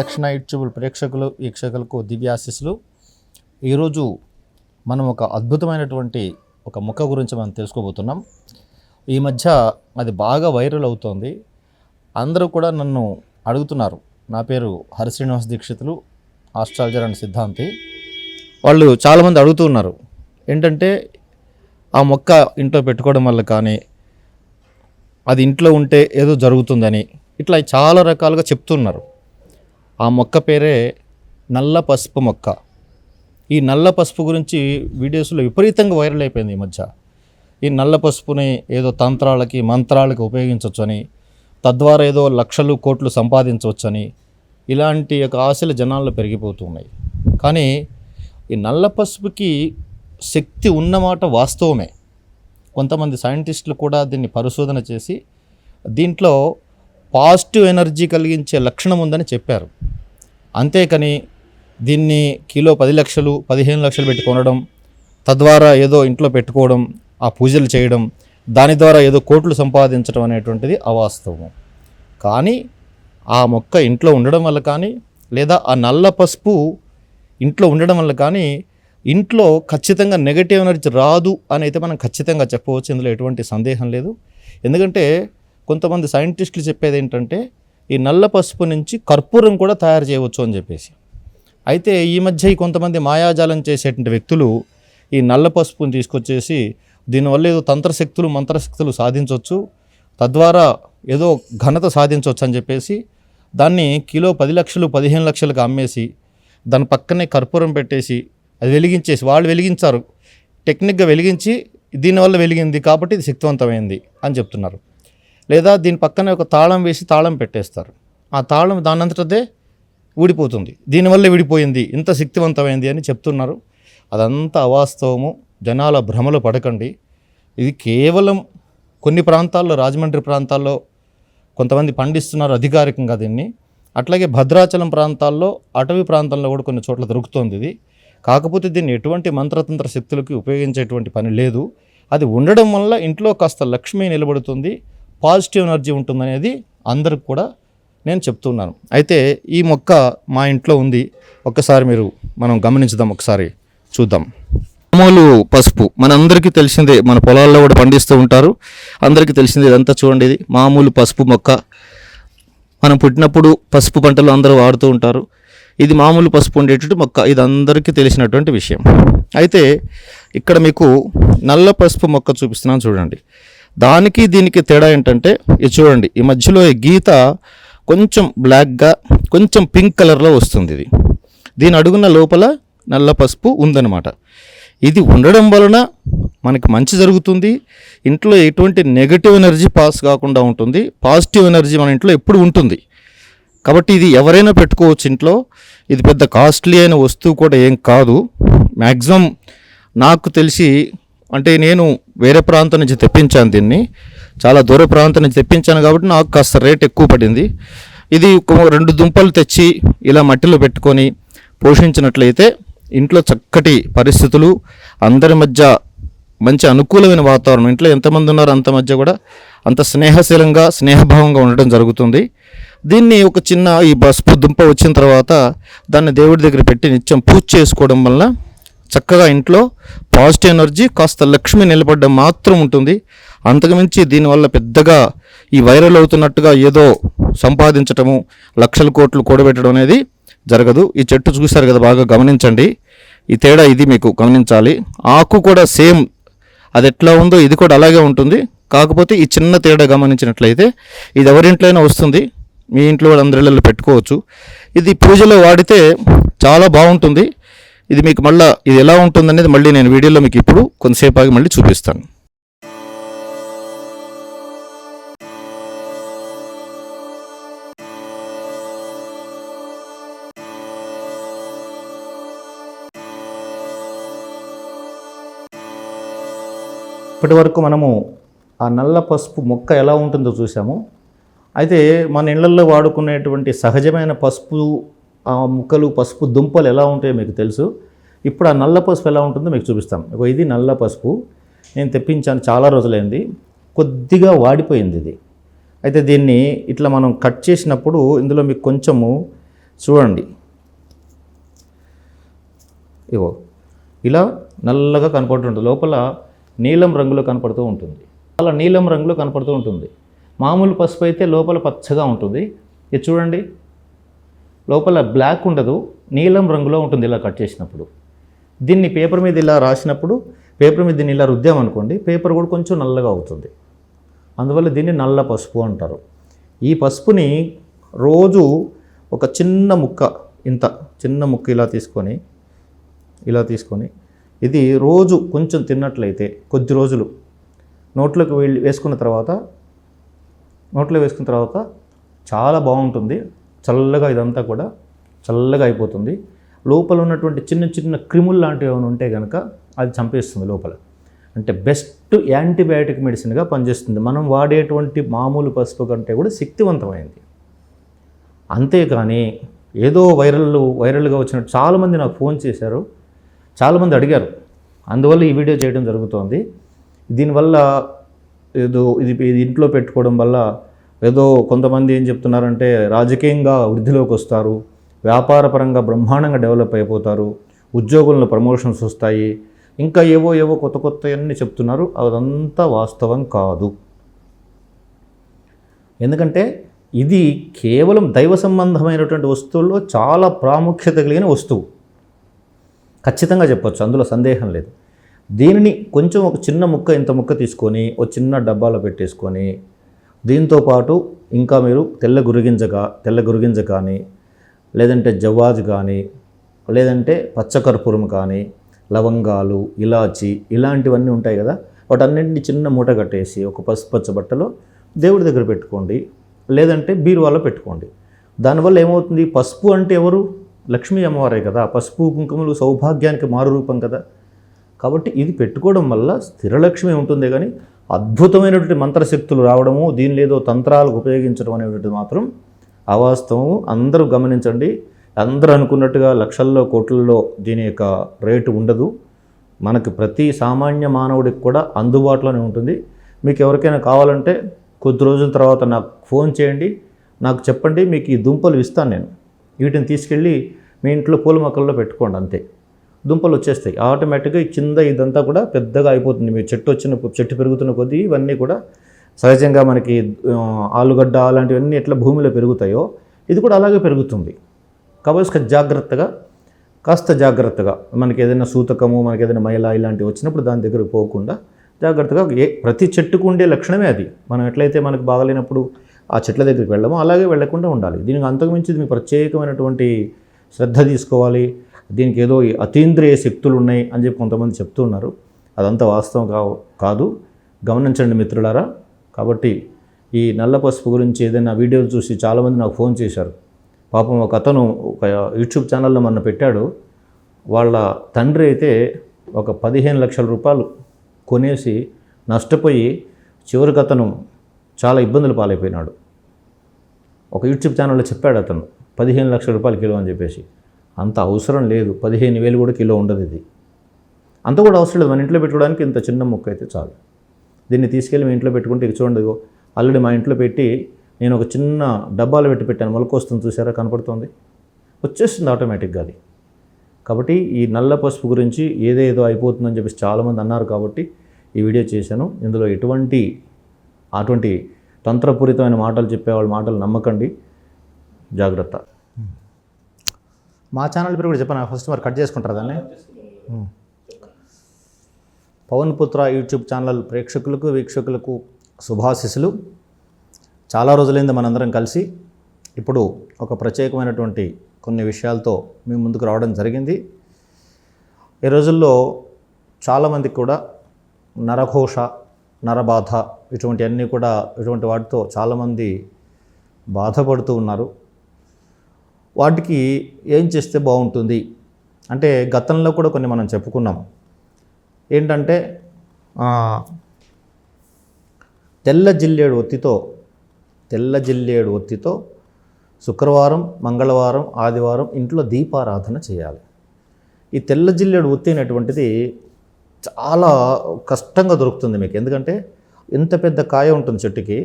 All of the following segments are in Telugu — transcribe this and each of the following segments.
ప్రదక్షిణ యూట్యూబ్ ప్రేక్షకులు వీక్షకులకు దివ్యాశీస్సులు. ఈరోజు మనం ఒక అద్భుతమైనటువంటి ఒక మొక్క గురించి మనం తెలుసుకోబోతున్నాం. ఈ మధ్య అది బాగా వైరల్ అవుతోంది. అందరూ కూడా నన్ను అడుగుతున్నారు. నా పేరు హరిశ్రీనివాస్ దీక్షితులు ఆస్ట్రాలజర్ అండ్ సిద్ధాంతి. వాళ్ళు చాలామంది అడుగుతూ ఉన్నారు. ఏంటంటే ఆ మొక్క ఇంట్లో పెట్టుకోవడం వల్ల కానీ అది ఇంట్లో ఉంటే ఏదో జరుగుతుందని ఇట్లా చాలా రకాలుగా చెప్తున్నారు. ఆ మొక్క పేరే నల్ల పసుపు మొక్క. ఈ నల్ల పసుపు గురించి వీడియోస్లో విపరీతంగా వైరల్ అయిపోయింది ఈ మధ్య. ఈ నల్ల పసుపుని ఏదో తంత్రాలకి మంత్రాలకి ఉపయోగించవచ్చని తద్వారా ఏదో లక్షలు కోట్లు సంపాదించవచ్చని ఇలాంటి యొక్క ఆశలు జనాల్లో పెరిగిపోతున్నాయి కానీ ఈ నల్ల పసుపుకి శక్తి ఉన్నమాట వాస్తవమే. కొంతమంది సైంటిస్టులు కూడా దీన్ని పరిశోధన చేసి దీంట్లో పాజిటివ్ ఎనర్జీ కలిగించే లక్షణం ఉందని చెప్పారు. అంతేకాని దీన్ని కిలో పది లక్షలు పదిహేను లక్షలు పెట్టుకోవడం తద్వారా ఏదో ఇంట్లో పెట్టుకోవడం ఆ పూజలు చేయడం దాని ద్వారా ఏదో కోట్లు సంపాదించడం అనేటువంటిది అవాస్తవం. కానీ ఆ మొక్క ఇంట్లో ఉండడం వల్ల కానీ లేదా ఆ నల్ల పసుపు ఇంట్లో ఉండడం వల్ల కానీ ఇంట్లో ఖచ్చితంగా నెగటివ్ ఎనర్జీ రాదు అని అయితే మనం ఖచ్చితంగా చెప్పవచ్చు. ఇందులో ఎటువంటి సందేహం లేదు. ఎందుకంటే కొంతమంది సైంటిస్టులు చెప్పేది ఏంటంటే ఈ నల్ల పసుపు నుంచి కర్పూరం కూడా తయారు చేయవచ్చు అని చెప్పేసి. అయితే ఈ మధ్య కొంతమంది మాయాజాలం చేసేటువంటి వ్యక్తులు ఈ నల్ల పసుపుని తీసుకొచ్చేసి దీనివల్ల ఏదో తంత్రశక్తులు మంత్రశక్తులు సాధించవచ్చు తద్వారా ఏదో ఘనత సాధించవచ్చు అని చెప్పేసి దాన్ని కిలో పది లక్షలు పదిహేను లక్షలకు అమ్మేసి దాని పక్కనే కర్పూరం పెట్టేసి అది వెలిగించేసి వాళ్ళు వెలిగించారు. టెక్నిక్గా వెలిగించి దీనివల్ల వెలిగింది కాబట్టి ఇది శక్తివంతమైంది అని చెప్తున్నారు. లేదా దీని పక్కనే ఒక తాళం వేసి తాళం పెట్టేస్తారు. ఆ తాళం దానంతటదే ఊడిపోతుంది. దీనివల్ల విడిపోయింది. ఇంత శక్తివంతమైంది అని చెప్తున్నారు. అదంతా అవాస్తవము. జనాల భ్రమలు పడకండి. ఇది కేవలం కొన్ని ప్రాంతాల్లో రాజమండ్రి ప్రాంతాల్లో కొంతమంది పండిస్తున్నారు అధికారికంగా దీన్ని. అట్లాగే భద్రాచలం ప్రాంతాల్లో అటవీ ప్రాంతంలో కూడా కొన్ని చోట్ల దొరుకుతోంది ఇది. కాకపోతే దీన్ని ఎటువంటి మంత్రతంత్ర శక్తులకి ఉపయోగించేటువంటి పని లేదు. అది ఉండడం వల్ల ఇంట్లో కాస్త లక్ష్మి నిలబడుతుంది. పాజిటివ్ ఎనర్జీ ఉంటుందనేది అందరికి కూడా నేను చెప్తున్నాను. అయితే ఈ మొక్క మా ఇంట్లో ఉంది. ఒక్కసారి మీరు మనం గమనించుదాం ఒకసారి చూద్దాం. మామూలు పసుపు మనందరికీ తెలిసిందే మన పొలాల్లో కూడా పండిస్తూ ఉంటారు. అందరికీ తెలిసిందే ఇదంతా చూడండి ఇది మామూలు పసుపు మొక్క. మనం పుట్టినప్పుడు పసుపు పంటలు అందరూ వాడుతూ ఉంటారు. ఇది మామూలు పసుపు ఉండేటట్టు మొక్క. ఇది అందరికీ తెలిసినటువంటి విషయం. అయితే ఇక్కడ మీకు నల్ల పసుపు మొక్క చూపిస్తున్నాను చూడండి. దానికి దీనికి తేడా ఏంటంటే ఇది చూడండి ఈ మధ్యలో ఈ గీత కొంచెం బ్లాక్గా కొంచెం పింక్ కలర్లో వస్తుంది ఇది. దీని అడుగున లోపల నల్ల పసుపు ఉందన్నమాట. ఇది ఉండడం వలన మనకి మంచి జరుగుతుంది. ఇంట్లో ఎటువంటి నెగటివ్ ఎనర్జీ పాస్ కాకుండా ఉంటుంది. పాజిటివ్ ఎనర్జీ మన ఇంట్లో ఎప్పుడు ఉంటుంది. కాబట్టి ఇది ఎవరైనా పెట్టుకోవచ్చు ఇంట్లో. ఇది పెద్ద కాస్ట్లీ అయిన వస్తువు కూడా ఏం కాదు. మ్యాక్సిమం నాకు తెలిసి అంటే నేను వేరే ప్రాంతం నుంచి తెప్పించాను దీన్ని. చాలా దూర ప్రాంతం నుంచి తెప్పించాను కాబట్టి నాకు కాస్త రేట్ ఎక్కువ పడింది. ఇది ఒక రెండు దుంపలు తెచ్చి ఇలా మట్టిలో పెట్టుకొని పోషించినట్లయితే ఇంట్లో చక్కటి పరిస్థితులు అందరి మధ్య మంచి అనుకూలమైన వాతావరణం ఇంట్లో ఎంతమంది ఉన్నారో అంత మధ్య కూడా అంత స్నేహశీలంగా స్నేహభావంగా ఉండడం జరుగుతుంది. దీన్ని ఒక చిన్న ఈ పసుపు దుంప వచ్చిన తర్వాత దాన్ని దేవుడి దగ్గర పెట్టి నిత్యం పూజ చేసుకోవడం వల్ల చక్కగా ఇంట్లో పాజిటివ్ ఎనర్జీ కాస్త లక్ష్మి నిలబడడం మాత్రం ఉంటుంది. అంతకుమించి దీనివల్ల పెద్దగా ఈ వైరల్ అవుతున్నట్టుగా ఏదో సంపాదించటము లక్షల కోట్లు కూడబెట్టడం అనేది జరగదు. ఈ చెట్టు చూశారు కదా బాగా గమనించండి. ఈ తేడా ఇది మీకు గమనించాలి. ఆకు కూడా సేమ్ అది ఎట్లా ఉందో ఇది కూడా అలాగే ఉంటుంది. కాకపోతే ఈ చిన్న తేడా గమనించినట్లయితే ఇది ఎవరింట్లో అయినా వస్తుంది. మీ ఇంట్లో కూడా అందరిలో పెట్టుకోవచ్చు. ఇది పూజలో వాడితే చాలా బాగుంటుంది. ఇది మీకు మళ్ళీ ఇది ఎలా ఉంటుందనేది మళ్ళీ నేను వీడియోలో మీకు ఇప్పుడు కొంతసేపు ఆగి మళ్ళీ చూపిస్తాను. ఇప్పటి వరకు మనము ఆ నల్ల పసుపు మొక్క ఎలా ఉంటుందో చూసాము అయితే మన ఇళ్ళలో వాడుకునేటువంటి సహజమైన పసుపు ఆ ముక్కలు పసుపు దుంపలు ఎలా ఉంటాయో మీకు తెలుసు. ఇప్పుడు ఆ నల్ల పసుపు ఎలా ఉంటుందో మీకు చూపిస్తాం. ఇగో ఇది నల్ల పసుపు. నేను తెప్పించాను చాలా రోజులైంది. కొద్దిగా వాడిపోయింది ఇది. అయితే దీన్ని ఇట్లా మనం కట్ చేసినప్పుడు ఇందులో మీకు కొంచెము చూడండి. ఇగో ఇలా నల్లగా కనపడుతుంటుంది లోపల నీలం రంగులో కనపడుతూ ఉంటుంది. అలా నీలం రంగులో కనపడుతూ ఉంటుంది. మామూలు పసుపు అయితే లోపల పచ్చగా ఉంటుంది. ఇది చూడండి. లోపల బ్లాక్ ఉండదు నీలం రంగులో ఉంటుంది ఇలా కట్ చేసినప్పుడు. దీన్ని పేపర్ మీద ఇలా రాసినప్పుడు పేపర్ మీద దీన్ని ఇలా రుద్దామనుకోండి పేపర్ కూడా కొంచెం నల్లగా అవుతుంది. అందువల్ల దీన్ని నల్ల పసుపు అంటారు. ఈ పసుపుని రోజు ఒక చిన్న ముక్క ఇంత చిన్న ముక్క ఇలా తీసుకొని ఇలా తీసుకొని ఇది రోజు కొంచెం తిన్నట్లయితే కొద్ది రోజులు నోట్లోకి వెళ్ళి వేసుకున్న తర్వాత నోట్లో వేసుకున్న తర్వాత చాలా బాగుంటుంది. చల్లగా ఇదంతా కూడా చల్లగా అయిపోతుంది. లోపల ఉన్నటువంటి చిన్న చిన్న క్రిములు లాంటివి ఏమైనా ఉంటే కనుక అది చంపేస్తుంది లోపల. అంటే బెస్ట్ యాంటీబయాటిక్ మెడిసిన్గా పనిచేస్తుంది. మనం వాడేటువంటి మామూలు పసుపు కంటే కూడా శక్తివంతమైంది. అంతేకాని ఏదో వైరల్ వైరల్గా వచ్చినట్టు చాలామంది నాకు ఫోన్ చేశారు. చాలామంది అడిగారు. అందువల్ల ఈ వీడియో చేయడం జరుగుతోంది. దీనివల్ల ఏదో ఇది ఇది ఇంట్లో పెట్టుకోవడం వల్ల ఏదో కొంతమంది ఏం చెప్తున్నారంటే రాజకీయంగా వృద్ధిలోకి వస్తారు వ్యాపారపరంగా బ్రహ్మాండంగా డెవలప్ అయిపోతారు ఉద్యోగులను ప్రమోషన్స్ వస్తాయి ఇంకా ఏవో ఏవో కొత్త కొత్త అన్నీ చెప్తున్నారు అదంతా వాస్తవం కాదు. ఎందుకంటే ఇది కేవలం దైవ సంబంధమైనటువంటి వస్తువుల్లో చాలా ప్రాముఖ్యత కలిగిన వస్తువు. ఖచ్చితంగా చెప్పొచ్చు అందులో సందేహం లేదు. దీనిని కొంచెం ఒక చిన్న ముక్క ఇంత ముక్క తీసుకొని ఒక చిన్న డబ్బాలో పెట్టేసుకొని దీంతో పాటు ఇంకా మీరు తెల్ల గురిగింజగా తెల్ల గురిగింజ కానీ లేదంటే జవాజ్ కానీ లేదంటే పచ్చకర్పూరం కానీ లవంగాలు ఇలాచి ఇలాంటివన్నీ ఉంటాయి కదా. వాటన్నింటినీ చిన్న మూట కట్టేసి ఒక పసుపచ్చ బట్టలో దేవుడి దగ్గర పెట్టుకోండి. లేదంటే బీరువాలో పెట్టుకోండి. దానివల్ల ఏమవుతుంది? పసుపు అంటే ఎవరు? లక్ష్మీ అమ్మవారే కదా. పసుపు కుంకుమలు సౌభాగ్యానికి మారు రూపం కదా. కాబట్టి ఇది పెట్టుకోవడం వల్ల స్థిరలక్ష్మి ఉంటుంది కానీ అద్భుతమైనటువంటి మంత్రశక్తులు రావడము దీని ఏదో తంత్రాలకు ఉపయోగించడం అనేటువంటిది మాత్రం అవాస్తవం అందరూ గమనించండి. అందరూ అనుకున్నట్టుగా లక్షల్లో కోట్లలో దీని యొక్క రేటు ఉండదు. మనకు ప్రతి సామాన్య మానవుడికి కూడా అందుబాటులోనే ఉంటుంది. మీకు ఎవరికైనా కావాలంటే కొద్ది రోజుల తర్వాత నాకు ఫోన్ చేయండి. నాకు చెప్పండి. మీకు ఈ దుంపలు ఇస్తాను నేను. వీటిని తీసుకెళ్ళి మీ ఇంట్లో పూల మొక్కల్లో పెట్టుకోండి అంతే. దుంపలు వచ్చేస్తాయి. ఆటోమేటిక్గా కింద ఇదంతా కూడా పెద్దగా అయిపోతుంది. మీ చెట్టు వచ్చిన చెట్టు పెరుగుతున్న కొద్దీ ఇవన్నీ కూడా సహజంగా మనకి ఆలుగడ్డ అలాంటివన్నీ ఎట్లా భూమిలో పెరుగుతాయో ఇది కూడా అలాగే పెరుగుతుంది. కాబట్టి జాగ్రత్తగా కాస్త జాగ్రత్తగా మనకి ఏదైనా సూతకము మనకి ఏదైనా మైల ఇలాంటివి వచ్చినప్పుడు దాని దగ్గర పోకుండా జాగ్రత్తగా ఏ ప్రతి చెట్టుకు ఉండే లక్షణమే అది. మనం ఎట్లయితే మనకు బాగలేనప్పుడు ఆ చెట్ల దగ్గరికి వెళ్ళమో అలాగే వెళ్ళకుండా ఉండాలి. దీనికి అంతకుమించి దీనికి ప్రత్యేకమైనటువంటి శ్రద్ధ తీసుకోవాలి. దీనికి ఏదో అతీంద్రియ శక్తులు ఉన్నాయి అని చెప్పి కొంతమంది చెప్తున్నారు. అదంతా వాస్తవం కా కాదు. గమనించండి మిత్రులారా. కాబట్టి ఈ నల్ల పసుపు గురించి ఏదైనా వీడియోలు చూసి చాలామంది నాకు ఫోన్ చేశారు. పాపం ఒక అతను ఒక యూట్యూబ్ ఛానల్లో మొన్న పెట్టాడు. వాళ్ళ తండ్రి అయితే ఒక పదిహేను లక్షల రూపాయలు కొనేసి నష్టపోయి చివరికి అతను చాలా ఇబ్బందులు పాలైపోయినాడు. ఒక యూట్యూబ్ ఛానల్లో చెప్పాడు అతను పదిహేను లక్షల రూపాయలు కిలో అని చెప్పేసి. అంత అవసరం లేదు. పదిహేను వేలు కూడా కిలో ఉండదు ఇది. అంత కూడా అవసరం లేదు. మన ఇంట్లో పెట్టుకోవడానికి ఇంత చిన్న ముక్క అయితే చాలు. దీన్ని తీసుకెళ్ళి మీ ఇంట్లో పెట్టుకుంటే ఇక చూడండి ఆల్రెడీ మా ఇంట్లో పెట్టి నేను ఒక చిన్న డబ్బాలో పెట్టి పెట్టాను. మొలకొస్తుంది చూసారా? కనపడుతుంది. వచ్చేస్తుంది ఆటోమేటిక్గా అది. కాబట్టి ఈ నల్ల పసుపు గురించి ఏదేదో అయిపోతుందని చెప్పేసి చాలామంది అన్నారు కాబట్టి ఈ వీడియో చేశాను. ఇందులో ఎటువంటి అటువంటి తంత్రపూరితమైన మాటలు చెప్పేవాళ్ళ మాటలు నమ్మకండి. జాగ్రత్త. మా ఛానల్ పేరు కూడా చెప్పాను? ఫస్ట్ మరి కట్ చేసుకుంటారు దాన్ని. పవన్ పుత్ర యూట్యూబ్ ఛానల్ ప్రేక్షకులకు వీక్షకులకు శుభాశిస్సులు. చాలా రోజులైంది మనందరం కలిసి. ఇప్పుడు ఒక ప్రత్యేకమైనటువంటి కొన్ని విషయాలతో మీ ముందుకు రావడం జరిగింది. ఈ రోజుల్లో చాలామందికి కూడా నరఘోష నరబాధ ఇటువంటి అన్నీ కూడా ఇటువంటి వాటితో చాలామంది బాధపడుతూ ఉన్నారు. వాటికి ఏం చేస్తే బాగుంటుంది? అంటే గతంలో కూడా కొన్ని మనం చెప్పుకున్నాం. ఏంటంటే తెల్ల జిల్లేడు ఒత్తితో తెల్ల జిల్లేడు ఒత్తితో శుక్రవారం మంగళవారం ఆదివారం ఇంట్లో దీపారాధన చేయాలి. ఈ తెల్ల జిల్లేడు ఒత్తి అనేటువంటిది చాలా కష్టంగా దొరుకుతుంది మీకు. ఎందుకంటే ఇంత పెద్ద కాయ ఉంటుంది చెట్టుకి.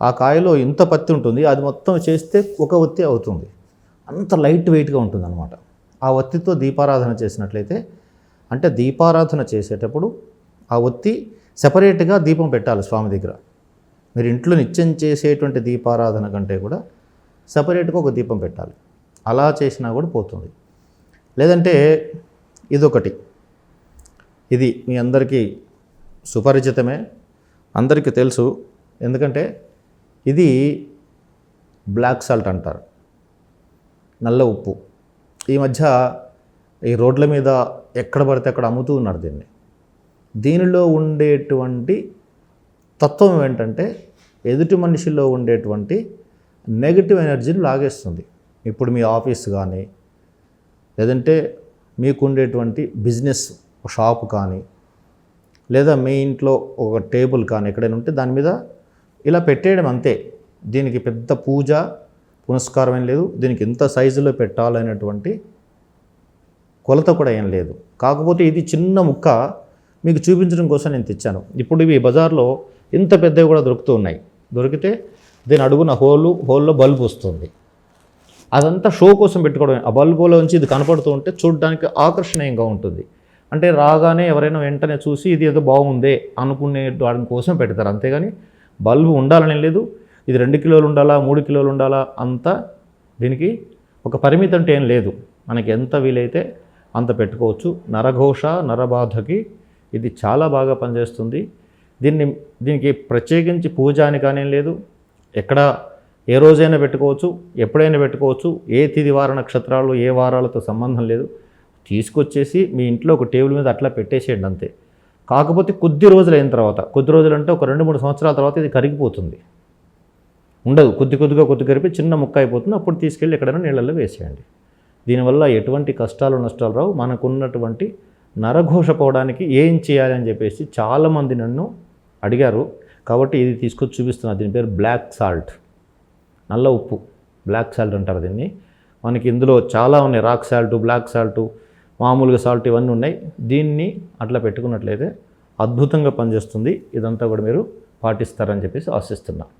ఆ కాయలో ఇంత పత్తి ఉంటుంది. అది మొత్తం చేస్తే ఒక ఒత్తి అవుతుంది. అంత లైట్ వెయిట్గా ఉంటుందన్నమాట. ఆ ఒత్తితో దీపారాధన చేసినట్లయితే అంటే దీపారాధన చేసేటప్పుడు ఆ ఒత్తి సెపరేట్గా దీపం పెట్టాలి స్వామి దగ్గర. మీరు ఇంట్లో నిత్యం చేసేటువంటి దీపారాధన కంటే కూడా సపరేట్గా ఒక దీపం పెట్టాలి. అలా చేసినా కూడా పోతుంది. లేదంటే ఇదొకటి. ఇది మీ అందరికీ సుపరిచితమే. అందరికీ తెలుసు. ఎందుకంటే ఇది బ్లాక్ సాల్ట్ అంటారు. నల్ల ఉప్పు. ఈ మధ్య ఈ రోడ్ల మీద ఎక్కడ పడితే అక్కడ అమ్ముతూ ఉన్నారు దీన్ని. దీనిలో ఉండేటువంటి తత్వం ఏంటంటే ఎదుటి మనిషిలో ఉండేటువంటి నెగిటివ్ ఎనర్జీని లాగేస్తుంది. ఇప్పుడు మీ ఆఫీస్ కానీ లేదంటే మీకు ఉండేటువంటి బిజినెస్ షాప్ కానీ లేదా మీ ఇంట్లో ఒక టేబుల్ కానీ ఎక్కడైనా ఉంటే దాని మీద ఇలా పెట్టేయడం అంతే. దీనికి పెద్ద పూజ పునస్కారం ఏం లేదు. దీనికి ఎంత సైజులో పెట్టాలనేటువంటి కొలత కూడా ఏం లేదు. కాకపోతే ఇది చిన్న ముక్క మీకు చూపించడం కోసం నేను తెచ్చాను. ఇప్పుడు ఇవి బజార్లో ఇంత పెద్దవి కూడా దొరుకుతూ ఉన్నాయి. దొరికితే దీని అడుగున హోలు హోల్లో బల్బ్ వస్తుంది. అదంతా షో కోసం పెట్టుకోవడం ఆ బల్బులో నుంచి ఇది కనపడుతూ ఉంటే చూడడానికి ఆకర్షణీయంగా ఉంటుంది. అంటే రాగానే ఎవరైనా వెంటనే చూసి ఇది ఏదో బాగుందే అనుకునే వాడి కోసం పెడతారు. అంతేగాని బల్బు ఉండాలని లేదు. ఇది రెండు కిలోలు ఉండాలా మూడు కిలోలు ఉండాలా అంతా దీనికి ఒక పరిమితి అంటే ఏం లేదు. మనకి ఎంత వీలైతే అంత పెట్టుకోవచ్చు. నరఘోష నరబాధకి ఇది చాలా బాగా పనిచేస్తుంది. దీన్ని దీనికి ప్రత్యేకించి పూజ అని కానీ లేదు. ఎక్కడ ఏ రోజైనా పెట్టుకోవచ్చు ఎప్పుడైనా పెట్టుకోవచ్చు. ఏ తిది వార నక్షత్రాలు ఏ వారాలతో సంబంధం లేదు. తీసుకొచ్చేసి మీ ఇంట్లో ఒక టేబుల్ మీద అట్లా పెట్టేసేయండి అంతే. కాకపోతే కొద్ది రోజులు అయిన తర్వాత కొద్ది రోజులు అంటే ఒక రెండు మూడు సంవత్సరాల తర్వాత ఇది కరిగిపోతుంది. ఉండదు. కొద్ది కొద్దిగా కొద్ది కరిపి చిన్న ముక్క అయిపోతుంది. అప్పుడు తీసుకెళ్ళి ఎక్కడైనా నీళ్ళల్లో వేసేయండి. దీనివల్ల ఎటువంటి కష్టాలు నష్టాలు రావు. మనకున్నటువంటి నరఘోష పోవడానికి ఏం చేయాలి అని చెప్పేసి చాలామంది నన్ను అడిగారు. కాబట్టి ఇది తీసుకొచ్చి చూపిస్తున్నా. దీని పేరు బ్లాక్ సాల్ట్. నల్ల ఉప్పు. బ్లాక్ సాల్ట్ అంటారు దీన్ని. మనకి ఇందులో చాలా ఉన్నాయి. రాక్ సాల్ట్ బ్లాక్ సాల్ట్ మామూలుగా సాల్ట్ ఇవన్నీ ఉన్నాయి. దీన్ని అట్లా పెట్టుకున్నట్లయితే అద్భుతంగా పనిచేస్తుంది. ఇదంతా కూడా మీరు పాటిస్తారని చెప్పేసి ఆశిస్తున్నాను